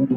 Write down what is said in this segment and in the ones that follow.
Welcome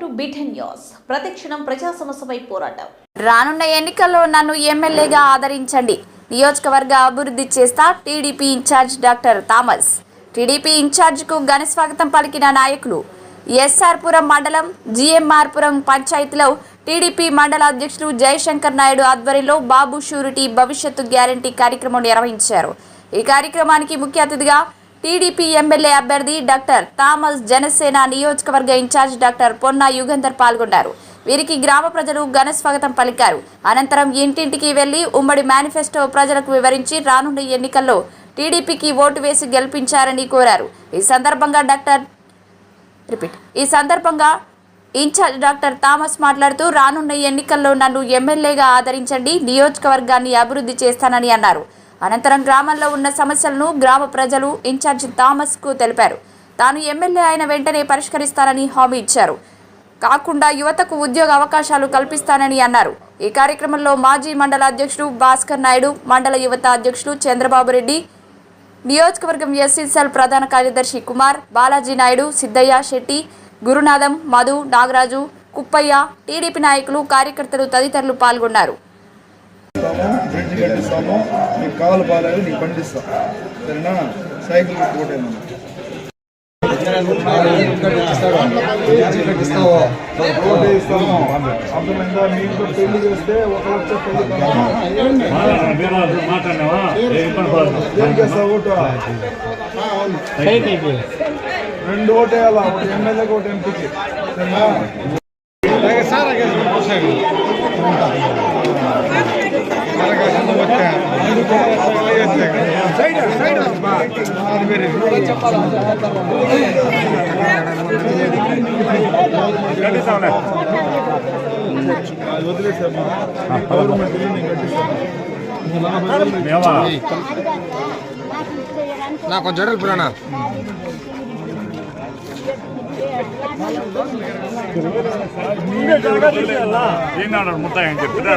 to beaten news ప్రతిక్షణం ప్రజా సమస్యపై పోరాటం. రానున్న ఎన్నికల్లో నన్ను ఎమ్మెల్యేగా ఆదరించండి. నియోజకవర్గ అభివృద్ధి చేస్తా TDP incharge doctor Thomas. TDP ఇన్ఛార్జ్కు ఘన స్వాగతం పలికిన నాయకులు ఎస్ఆర్పురం మండలం జిఎంఆర్పురం పంచాయతీలో టీడీపీ మండల అధ్యక్షులు జయశంకర్ నాయుడు ఆధ్వర్యంలో బాబు షూరిటీ భవిష్యత్తు గ్యారంటీ కార్యక్రమం నిర్వహించారు. ఈ కార్యక్రమానికి ముఖ్య అతిథిగా టీడీపీ ఎమ్మెల్యే అభ్యర్థి డాక్టర్ థామస్ జనసేన నియోజకవర్గ ఇన్ఛార్జ్ డాక్టర్ పొన్నా యుగంధర్ పాల్గొన్నారు. వీరికి గ్రామ ప్రజలు ఘన స్వాగతం పలికారు. అనంతరం ఇంటింటికి వెళ్ళి ఉమ్మడి మేనిఫెస్టో ప్రజలకు వివరించి రానున్న ఎన్నికల్లో టీడీపీకి ఓటు వేసి గెలిపించారని కోరారు. ఈ సందర్భంగా డాక్టర్ రిపీట్. ఈ సందర్భంగా ఇన్ఛార్జ్ డాక్టర్ థామస్ మాట్లాడుతూ రానున్న ఎన్నికల్లో నన్ను ఎమ్మెల్యేగా ఆదరించండి నియోజకవర్గాన్ని అభివృద్ధి చేస్తానని అన్నారు. అనంతరం గ్రామంలో ఉన్న సమస్యలను గ్రామ ప్రజలు ఇన్ఛార్జ్ థామస్కు తెలిపారు. తాను ఎమ్మెల్యే అయిన వెంటనే పరిష్కరిస్తానని హామీ ఇచ్చారు. కాకుండా యువతకు ఉద్యోగ అవకాశాలు కల్పిస్తానని అన్నారు. ఈ కార్యక్రమంలో మాజీ మండల అధ్యక్షుడు భాస్కర్ నాయుడు మండల యువత అధ్యక్షులు చంద్రబాబు రెడ్డి నియోజకవర్గం ఎస్సీసెల్ ప్రధాన కార్యదర్శి కుమార్ బాలాజీ నాయుడు సిద్ధయ్య శెట్టి గురునాథం మధు నాగరాజు కుప్పయ్య టీడీపీ నాయకులు కార్యకర్తలు తదితరులు పాల్గొన్నారు. సైకిల్ కొట్టుకోవటం రోడ్డు ఇస్తాము అర్థమైందా? మీకు పెళ్ళి చేస్తే ఒక లక్ష పెళ్ళి దేనికి వేస్తావు ఓటు? రెండు ఓటు వేయాలా ఒకటి ఎమ్మెల్యేకి ఒకటి ఎంపీకి. నాకు కొంచెం జడలు పురాణ. ఏంటన్నాడు ముత్తాయి అని చెప్పిరా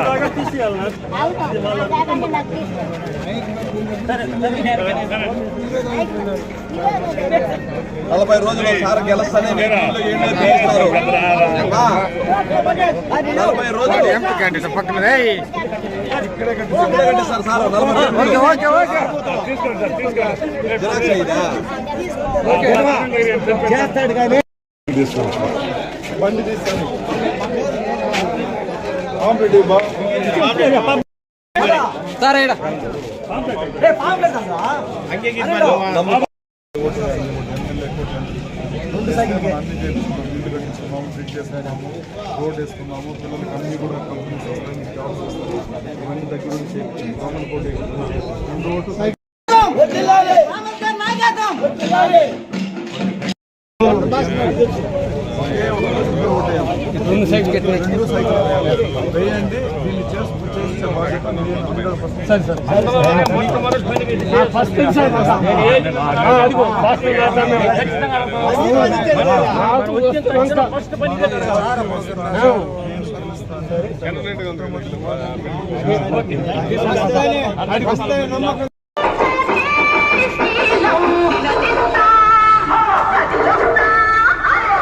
నలభై రోజులు సార్ గెలుస్తానే నలభై రోజులు. ఎంపీ క్యాంటీన్ పక్కన సార్. రోజులు. ఓకే బాగా సరే ఈడ. అన్ని చేస్తున్నాము చేస్తున్నాము రోడ్ వేసుకున్నాము పిల్లలకి అన్ని కూడా కంపెనీస్ వస్తాయి జాబ్స్ వస్తాయి ఇవన్నీ దగ్గర నుంచి కామన్ కోటి రెండు ఓట్లు రెండు సైకిల్ వేయండి దీన్ని చేసి చేసే బాధ్యత నేను హండ్రెడ్ పర్సెంట్